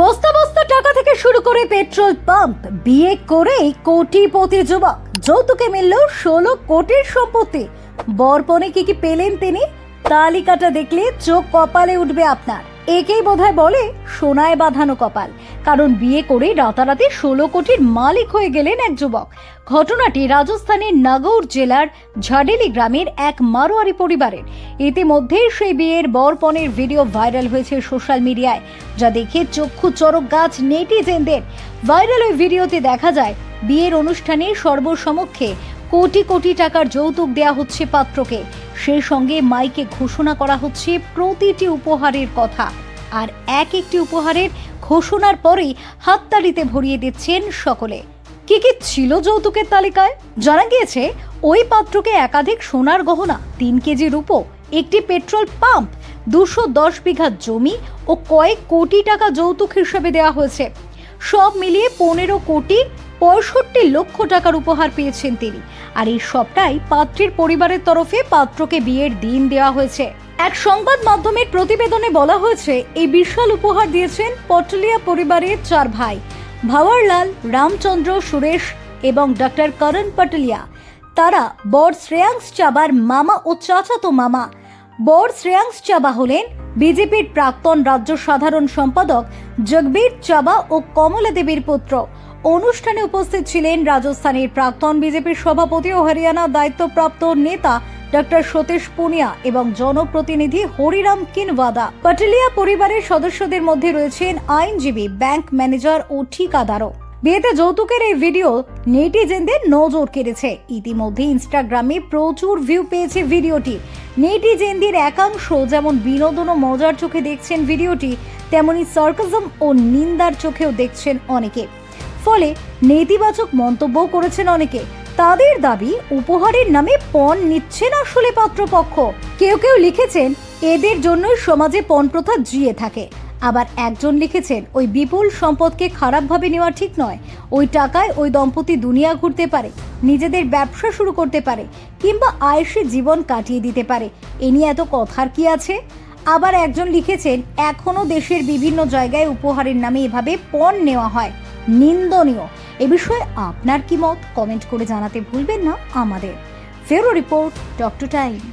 বস্তা বস্তা টাকা থেকে শুরু করে পেট্রোল পাম্প, বিয়ে করেই কোটিপতি যুবক। যৌতুকে মিলল ষোলো কোটির সম্পত্তি। বরপনে কি কি পেলেন তিনি, তালিকাটা দেখলে চোখ কপালে উঠবে আপনার। একেই বোধহয় বলে সোনায় বাঁধানো কপাল। কারণ বিয়ে করে রাতারাতি ষোলো কোটির মালিক হয়ে গেলেন এক যুবক। ঘটনাটি রাজস্থানের নাগৌর জেলার ঝাডেলি গ্রামের এক মারোয়ারি পরিবারের। ইতিমধ্যেই সেই বিয়ের বরপনের ভিডিও ভাইরাল হয়েছে সোশ্যাল মিডিয়ায়, যা দেখে চক্ষু চরক গাছ নেটিজেনদের। ভাইরাল ওই ভিডিওতে দেখা যায়, বিয়ের অনুষ্ঠানে সর্বসমক্ষে কোটি কোটি টাকার যৌতুক দেয়া হচ্ছে পাত্রকে। সেই সঙ্গে মাইকে ঘোষণা করা হচ্ছে প্রতিটি উপহারের কথা। আর এক একটি উপহারের ঘোষণার পরেই হাততালিতে ভরিয়ে দিচ্ছেন সকলে। কি কি ছিল যৌতুকের তালিকায়? জানা গিয়েছে, ওই পাত্রকে একাধিক সোনার গহনা, তিন কেজি রূপো, একটি পেট্রোল পাম্প, দুশো দশ বিঘা জমি ও কয়েক কোটি টাকা যৌতুক হিসেবে দেওয়া হয়েছে। সব মিলিয়ে পনেরো কোটি পঁয়ষট্টি লক্ষ টাকার উপহার পেয়েছেন তিনি। আর এই সবটাই পাত্রীর পরিবারের তরফে পাত্রকে বিয়ের দিন দেওয়া হয়েছে। এক সংবাদ মাধ্যমের প্রতিবেদনে বলা হয়েছে, এই বিশাল উপহার দিয়েছেন পটলিয়া পরিবারের চার ভাই, ভাওয়ারলাল, রামচন্দ্র, সুরেশ এবং ডক্টর করণ পটলিয়া। তারা বর শ্রেয়াংস চাবার মামা ও চাচাতো মামা। বর শ্রেয়াংস চাবা হলেন বিজেপির প্রাক্তন রাজ্য সাধারণ সম্পাদক জগবীর চাবা ও কমলা দেবীর পুত্র। অনুষ্ঠানে উপস্থিত ছিলেন রাজস্থানের প্রাক্তন বিজেপির সভাপতি ও হরিয়ানা দায়িত্বপ্রাপ্ত নেতা ডক্টর সতীশ পুনিয়া এবং জনপ্রতিনিধি হরিরাম কিনওয়াদা। পটেলিয়া পরিবারের সদস্যদের মধ্যে রয়েছেন আইনজীবী, ব্যাংক ম্যানেজার ও ঠিকাদারও। বিয়েতে যৌতুকের এই ভিডিও নেটিজেনদের নজর কেড়েছে। ইতিমধ্যে ইনস্টাগ্রামে প্রচুর ভিউ পেয়েছে ভিডিওটি। নেটিজেনদের একাংশ যেমন বিনোদন ও মজার চোখে দেখছেন ভিডিওটি, তেমনি সার্কাজম ও নিন্দার চোখেও দেখছেন অনেকে। ফলে নেতিবাচক মন্তব্যও করেছেন অনেকে। তাদের দাবি, উপহারের নামে পণ নিচ্ছেন আসলে পাত্রপক্ষ। কেউ কেউ লিখেছেন, এদের জন্যই সমাজে পণ প্রথা জিয়ে থাকে। আবার একজন লিখেছেন, ওই বিপুল সম্পদকে খারাপভাবে নেওয়া ঠিক নয়। ওই টাকায় ওই দম্পতি দুনিয়া ঘুরতে পারে, নিজেদের ব্যবসা শুরু করতে পারে, কিংবা আয়েসে জীবন কাটিয়ে দিতে পারে। এ নিয়ে এত কথার কি আছে? আবার একজন লিখেছেন এখনও দেশের বিভিন্ন জায়গায় উপহারের নামে এভাবে পণ নেওয়া হয়। নিন্দনীয়। এ বিষয়ে আপনার কি মত? কমেন্ট করে জানাতে ভুলবেন না আমাদের। ফেরো রিপোর্ট ডক্টর টাইম।